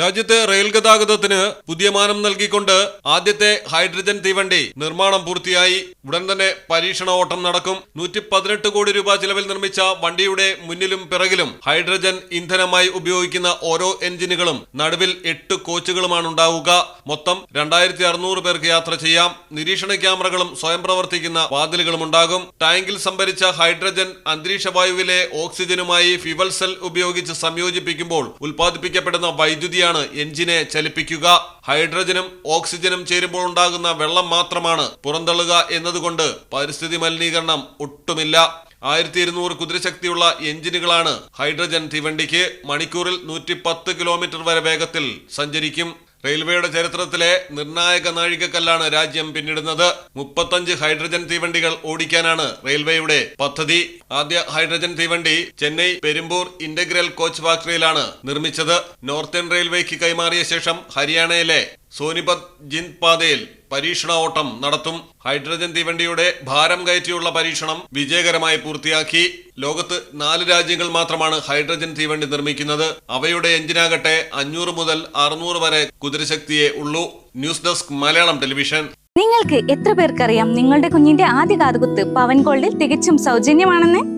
രാജ്യത്തെ റെയിൽ ഗതാഗതത്തിന് പുതിയ മാനം നൽകിക്കൊണ്ട് ആദ്യത്തെ ഹൈഡ്രജൻ തീവണ്ടി നിർമ്മാണം പൂർത്തിയായി. ഉടൻ തന്നെ പരീക്ഷണ ഓട്ടം നടക്കും. നൂറ്റി പതിനെട്ട് കോടി രൂപ ചിലവിൽ നിർമ്മിച്ച വണ്ടിയുടെ മുന്നിലും പിറകിലും ഹൈഡ്രജൻ ഇന്ധനമായി ഉപയോഗിക്കുന്ന ഓരോ എഞ്ചിനുകളും നടുവിൽ എട്ട് കോച്ചുകളുമാണ് ഉണ്ടാവുക മൊത്തം രണ്ടായിരത്തി അറുന്നൂറ് പേർക്ക് യാത്ര ചെയ്യാം. നിരീക്ഷണ ക്യാമറകളും സ്വയം പ്രവർത്തിക്കുന്ന വാതിലുകളും ഉണ്ടാകും. ടാങ്കിൽ സംഭരിച്ച ഹൈഡ്രജൻ അന്തരീക്ഷ വായുവിലെ ഓക്സിജനുമായി ഫ്യുവൽ സെൽ ഉപയോഗിച്ച് സംയോജിപ്പിക്കുമ്പോൾ ഉൽപ്പാദിപ്പിക്കപ്പെടുന്ന വൈദ്യുതിയാണ് എഞ്ചിനെ ചലിപ്പിക്കുക. ഹൈഡ്രജനും ഓക്സിജനും ചേരുമ്പോൾ ഉണ്ടാകുന്ന വെള്ളം മാത്രമാണ് പുറന്തള്ളുക എന്നതുകൊണ്ട് പരിസ്ഥിതി മലിനീകരണം ഒട്ടുമില്ല. ആയിരത്തി ഇരുന്നൂറ് കുതിരശക്തിയുള്ള എഞ്ചിനുകളാണ് ഹൈഡ്രജൻ തീവണ്ടിക്ക് മണിക്കൂറിൽ നൂറ്റി പത്ത് കിലോമീറ്റർ വരെ വേഗത്തിൽ സഞ്ചരിക്കും. റെയിൽവേയുടെ ചരിത്രത്തിലെ നിർണായക നാഴികക്കല്ലാണ് രാജ്യം പിന്നിടുന്നത്. മുപ്പത്തഞ്ച് ഹൈഡ്രജൻ തീവണ്ടികൾ ഓടിക്കാനാണ് റെയിൽവേയുടെ പദ്ധതി. ആദ്യ ഹൈഡ്രജൻ തീവണ്ടി ചെന്നൈ പെരുമ്പൂർ ഇന്റഗ്രൽ കോച്ച് ഫാക്ടറിയിലാണ് നിർമ്മിച്ചത്. നോർത്തേൺ റെയിൽവേക്ക് കൈമാറിയ ശേഷം ഹരിയാനയിലെ സോനിപത് ജിന്ദ് പാതയിൽ പരീക്ഷണ ഓട്ടം നടത്തും. ഹൈഡ്രജൻ തീവണ്ടിയുടെ ഭാരം കയറ്റിയുള്ള പരീക്ഷണം വിജയകരമായി പൂർത്തിയാക്കി. ലോകത്ത് നാല് രാജ്യങ്ങൾ മാത്രമാണ് ഹൈഡ്രജൻ തീവണ്ടി നിർമ്മിക്കുന്നത്. അവയുടെ എഞ്ചിനാകട്ടെ അഞ്ഞൂറ് മുതൽ അറുന്നൂറ് വരെ കുതിരശക്തിയെ ഉള്ളൂ. News desk Malayalam television. നിങ്ങൾക്ക് എത്ര പേർക്കറിയാം നിങ്ങളുടെ കുഞ്ഞിന്റെ ആദ്യ കാതുകുത്ത് പവൻ ഗോൾഡിൽ തികച്ചും സൗജന്യമാണെന്ന്?